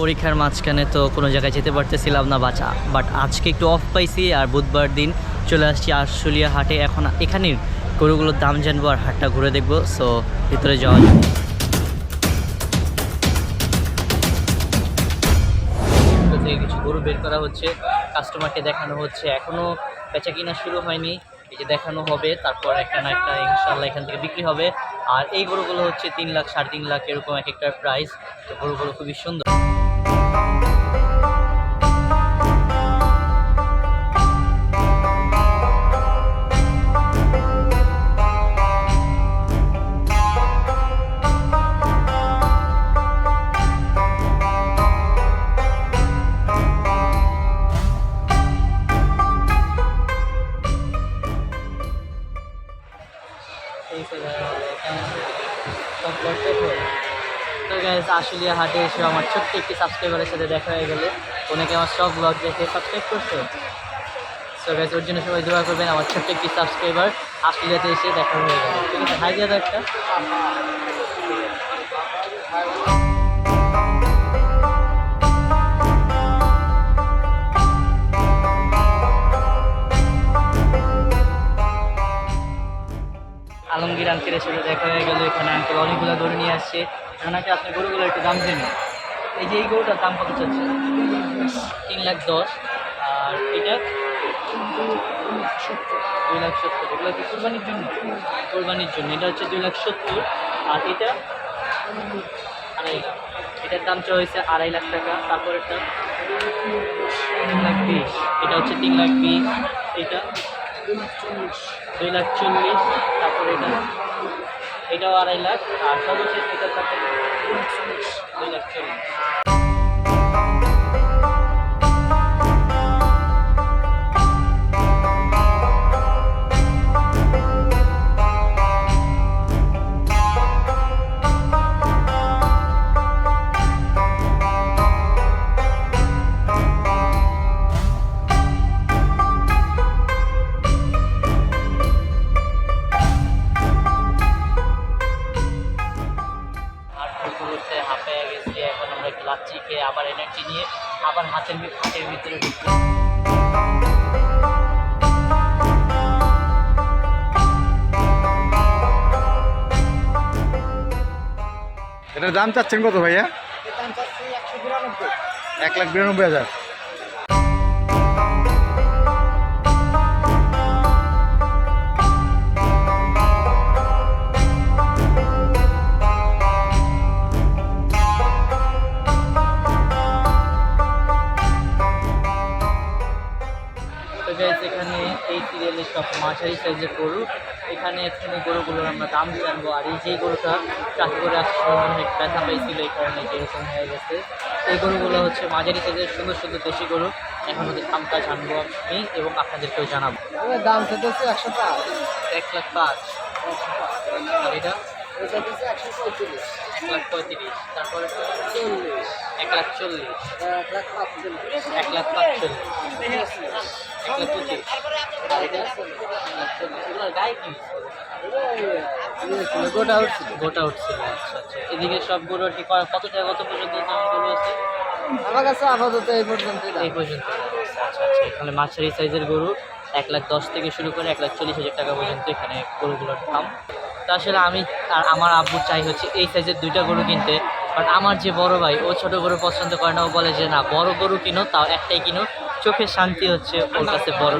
পরীক্ষার মাঝখানে তো কোনো জায়গায় যেতে পারতেছিলাম না বাচ্চা বাট আজকে একটু অফ পাইছি আর বুধবার দিন চলে আসছি আশুলিয়া হাটে। এখন এখানের গরুগুলোর দাম জানব আর হাটটা ঘুরে দেখব। সো ভিতরে যাওয়া কিছু গরু বের করা হচ্ছে। কাস্টমারকে দেখানো হচ্ছে। এখনও বেচা কিনা শুরু হয়নি। এই যে দেখানো হবে, তারপর একটা না একটা ইনশাল্লাহ এখান থেকে বিক্রি হবে। আর এই গরুগুলো হচ্ছে তিন লাখ, সাড়ে তিন লাখ, এরকম এক একটা প্রাইস তো গরুগুলো খুবই সুন্দর। তো গাইজ আশুলিয়া হাটে এসে আমার ছোট্ট একটি সাবস্ক্রাইবারের সাথে দেখা হয়ে গেলে। অনেকে আমার সব ব্লগ দেখে সাবস্ক্রাইব করছে। সো গাইজ ওর জন্য সবাই দোয়া করবেন, আমার ছোট্ট একটি সাবস্ক্রাইবার আশুলিয়াতে এসে দেখা হয়ে গেল। ঠিক আছে, হাই দাদা একটা। আঙ্কেলের সাথে দেখা হয়ে গেল, এখানে আঙ্কেল অনেকগুলো গরু নিয়ে আসছে। ওনাকে আপনার গরুগুলো একটু দাম জেনে এই যে এই গরুটার দাম কত চলছে তিন লাখ দশ। আর এটা? দুই লাখ সত্তর। এগুলো কি কোরবানির জন্য? কোরবানির জন্য। এটা হচ্ছে দুই লাখ সত্তর। আর এটা? আড়াই লাখ। এটার দাম চা হয়েছে আড়াই লাখ টাকা। তারপর এটা তিন লাখ বিশ। এটা হচ্ছে তিন লাখ বিশ। এটা? দুই লাখ চল্লিশ। তারপরে এটা। এটাও আড়াই লাখ আর সর্বশেষ এটা থাকে দুই লাখ চল্লিশ। এটার দাম চাচ্ছেন কত ভাইয়া? এক লাখ বিরানব্বই হাজার। এখানে এই সিরিয়ালের সব মাঝারি সাইজের গরু এখানে এখানে গরুগুলোর আমরা দাম জানব আর এই যে গরুটা ট্রাকে করে সময় অনেক ব্যথা পাইছিল এই কারণে যে এরকম হয়ে গেছে। এই গরুগুলো হচ্ছে মাঝারি সাইজের সুন্দর সুন্দর দেশি গরু। এখন ওদের দামটা জানব আমি এবং আপনাদেরকেও জানাব। দাম চাইতেছে একশো পাঁচ। এক লাখ পাঁচ। আর এটা? এক লাখ পঁয়ত্রিশ। তারপরে? চল্লিশ। এক লাখ চল্লিশ। এক লাখ পাঁচচল্লিশ। এক লাখ পাঁচচল্লিশ। এক লাখ পঁচিশ। গোটা উঠছিল আচ্ছা এদিকে সব গরু আর কত কত পর্যন্ত দাম গরু আছে আমার এখানে মাঝারি সাইজের গরু এক লাখ দশ থেকে শুরু করে এক লাখ চল্লিশ হাজার টাকা পর্যন্ত এখানে গরুগুলোর দাম তা আসলে আমি আর আমার আব্বু চাই হচ্ছে এই সাইজের দুইটা গরু কিনতে বাট আমার যে বড় ভাই ও ছোট গরু পছন্দ করে না ও বলে যে না বড় গরু কিনো, তাও একটাই কিনো। চোখের শান্তি হচ্ছে ওর কাছে বড়।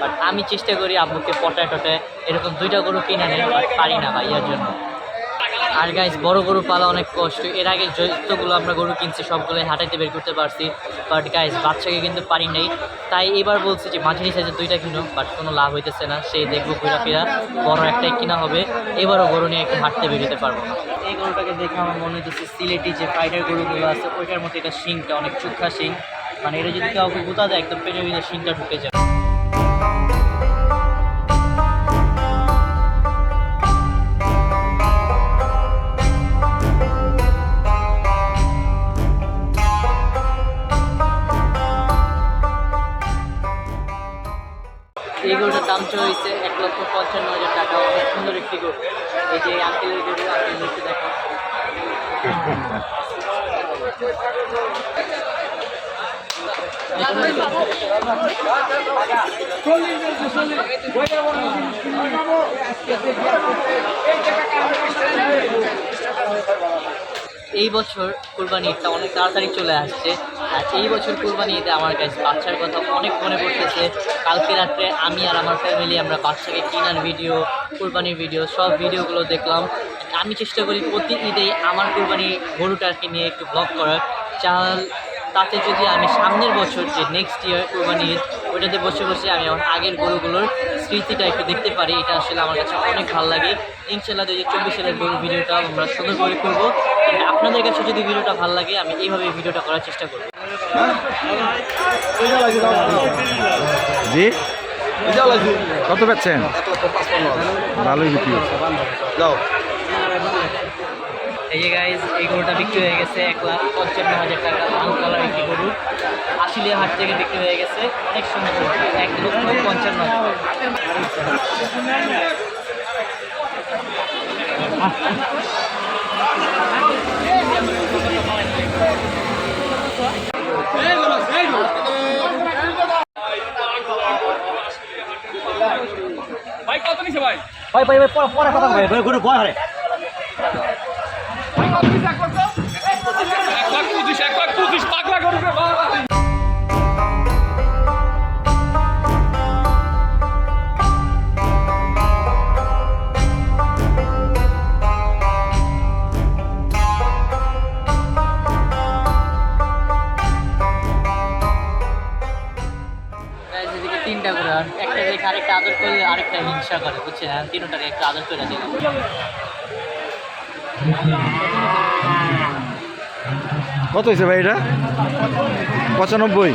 বাট আমি চেষ্টা করি আব্বুকে পটায় টটায় এরকম দুইটা গরু কিনে নেই বাট পারি না ভাইয়ার জন্য। আর গাইস বড় গরু পালা অনেক কষ্ট। এর আগে যতগুলো আমরা গরু কিনছি সবগুলো হাঁটাইতে বের করতে পারছি। বাট গাইজ বাচ্চাকে কিন্তু পারি নাই। তাই এবার বলছি যে, মাঝারি সাইজের দুইটা কিনো বাট কোনো লাভ হইতেছে না। সেই দেখব ঘুরা ফিরা বড় একটাই কিনা হবে। এবারও গরু নিয়ে একটু হাঁটতে বেরোতে পারব না। এই গরুটাকে দেখে আমার মনে হচ্ছে সিলেটি যে ফাইটার গরুগুলো আছে, ওইটার মধ্যে এটা শিংটা অনেক চুক্ষা শিং। মানে এটা যদি কাউকে গুতা দেয়, একদম পেটের ভিতরে শিংটা ঢুকে যায়। এই দাম হয়েছে এক লক্ষ পঞ্চান্ন হাজার টাকা। অনেক সুন্দর একটি গরু। এই যে গরু এই বছর কুরবানি ঈদটা অনেক তাড়াতাড়ি চলে আসছে। আর এই বছর কুরবানি ঈদে আমার কাছে বাচ্চার কথা অনেক মনে পড়তেছে। কালকে রাত্রে আমি আর আমার ফ্যামিলি আমরা বাচ্চাকে কেনার ভিডিও কুরবানির ভিডিও সব ভিডিওগুলো দেখলাম। আমি চেষ্টা করি প্রতি ঈদে আমার কুরবানি গরুটাকে নিয়ে একটু ব্লগ করার। চাল তাতে যদি আমি সামনের বছর যে নেক্সট ইয়ার কুরবানি ঈদ ওইটাতে বসে বসে আমি আমার আগের গরুগুলোর স্মৃতিটা একটু দেখতে পারি এটা আসলে আমার কাছে অনেক ভালো লাগে। ইনশাল্লাহ দু হাজার চব্বিশ সালের গরু ভিডিওটা আমরা সুন্দর করে করব আপনাদের কাছে যদি ভিডিওটা ভালো লাগে আমি এইভাবে ভিডিওটা করার চেষ্টা করব। জি? কত পাচ্ছেন? ভালোই বিক্রি যাও। এই যে গাইজ এই গরুটা বিক্রি হয়ে গেছে এক লাখ পঞ্চান্ন হাজার টাকা লাল কালার একটি গরু। আশিলিয়া হাট থেকে বিক্রি হয়ে গেছে অনেক সুন্দর এক লক্ষ পঞ্চান্ন ভাই কত নিছে ভাই? ভাই ভাই পরে কথা ভাই গরু ভয় হারে। হিংসা করে বুঝছেন? আর তিনটাকে একটু আদর করে দিলাম কত হয়েছে ভাই এটা? পঁচানব্বই।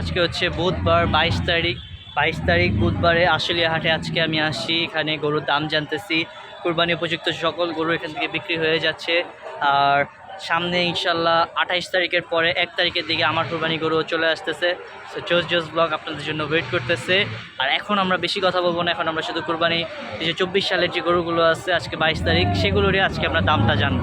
আজকে হচ্ছে বুধবার বাইশ তারিখ। বাইশ তারিখ বুধবারে আশুলিয়া হাটে আজকে আমি আসি। এখানে গরুর দাম জানতেছি। কুরবানি উপযুক্ত সকল গরু এখান থেকে বিক্রি হয়ে যাচ্ছে। আর সামনে ইনশাল্লাহ আঠাইশ তারিখের পরে এক তারিখের দিকে আমার কুরবানি গরু চলে আসতেছে। সো জোস জোস ব্লগ আপনাদের জন্য ওয়েট করতেছে। আর এখন আমরা বেশি কথা বলব না। এখন আমরা শুধু কুরবানি যে চব্বিশ সালের যে গরুগুলো আছে আজকে বাইশ তারিখ, সেগুলোরই আজকে আমরা দামটা জানব।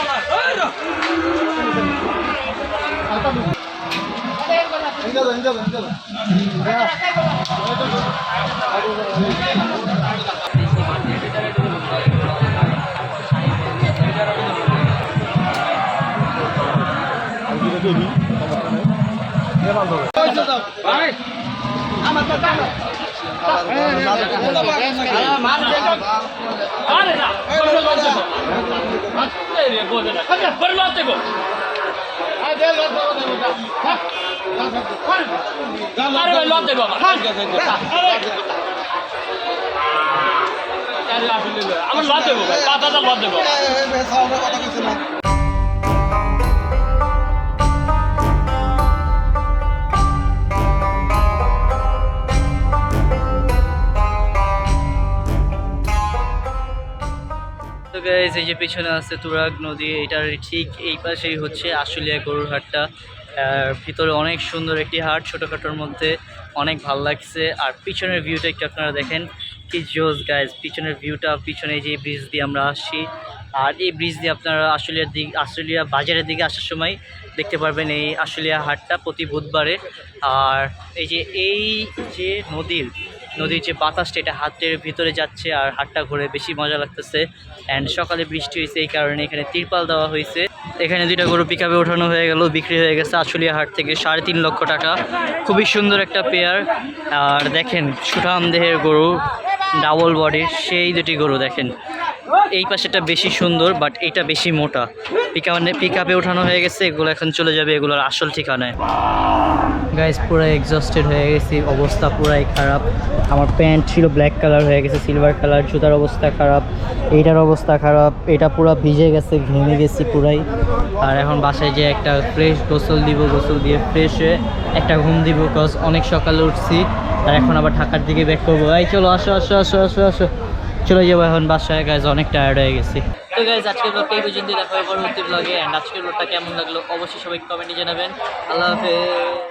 আরে না এই আরে ভাই গো আরে আমার লতে গো পাঁচ হাজার গো তো গাইজ এই যে পিছনে আছে তুরাগ নদী, এটার ঠিক এই পাশেই হচ্ছে আশুলিয়া গরুর হাটটা ভিতরে অনেক সুন্দর একটি হাট ছোটোখাটোর মধ্যে, অনেক ভালো লাগছে। আর পিছনের ভিউটা একটু আপনারা দেখেন, কি জোস গাইজ পিছনের ভিউটা পিছনে যে ব্রিজ দিয়ে আমরা আসছি। আর এই ব্রিজ দিয়ে আপনারা আশুলিয়ার দিক, আশুলিয়া বাজারের দিকে আসার সময় দেখতে পারবেন এই আশুলিয়া হাটটা প্রতি বুধবারে। আর এই যে এই যে নদীর নদীর যে বাতাসটা এটা হাতের ভিতরে যাচ্ছে আর হাটটা ঘুরে বেশি মজা লাগতেছে। অ্যান্ড সকালে বৃষ্টি হয়েছে এই কারণে এখানে তিরপাল দেওয়া হয়েছে। এখানে দুইটা গরু পিকাপে ওঠানো হয়ে গেল, বিক্রি হয়ে গেছে আশুলিয়া হাট থেকে সাড়ে তিন লক্ষ টাকা। খুবই সুন্দর একটা পেয়ার আর দেখেন, সুঠাম দেহের গরু ডাবল বডির সেই দুটি গরু দেখেন। এই পাশেটা বেশি সুন্দর বাট এটা বেশি মোটা। পিক পিক আপে ওঠানো হয়ে গেছে, এগুলো এখন চলে যাবে এগুলোর আসল ঠিকানায়। গাইজ পুরো এক্সস্টেড হয়ে গেছি, অবস্থা পুরাই খারাপ। আমার প্যান্ট ছিল ব্ল্যাক কালার হয়ে গেছে সিলভার কালার জুতার অবস্থা খারাপ, এইটার অবস্থা খারাপ, এটা পুরো ভিজে গেছে, ঘেমে গেছি পুরাই। আর এখন বাসায় যে একটা ফ্রেশ গোসল দিব, গোসল দিয়ে ফ্রেশ হয়ে একটা ঘুম দিব বিকজ অনেক সকালে উঠছি। আর এখন আবার ঢাকার দিকে ব্যাক করব। এই, চলো, আসো আসো আসো আসো আসো। চলে যাব এখন বাসায় গাইজ অনেক টায়ার্ড হয়ে গেছি। তো গাইজ আজকের ব্লগটা এই পর্যন্ত দেখা হবে পরবর্তী ব্লগে অ্যান্ড আজকের ব্লগটা কেমন লাগল? অবশ্যই সবাই কমেন্টে জানাবেন। আল্লাহ হাফেজ।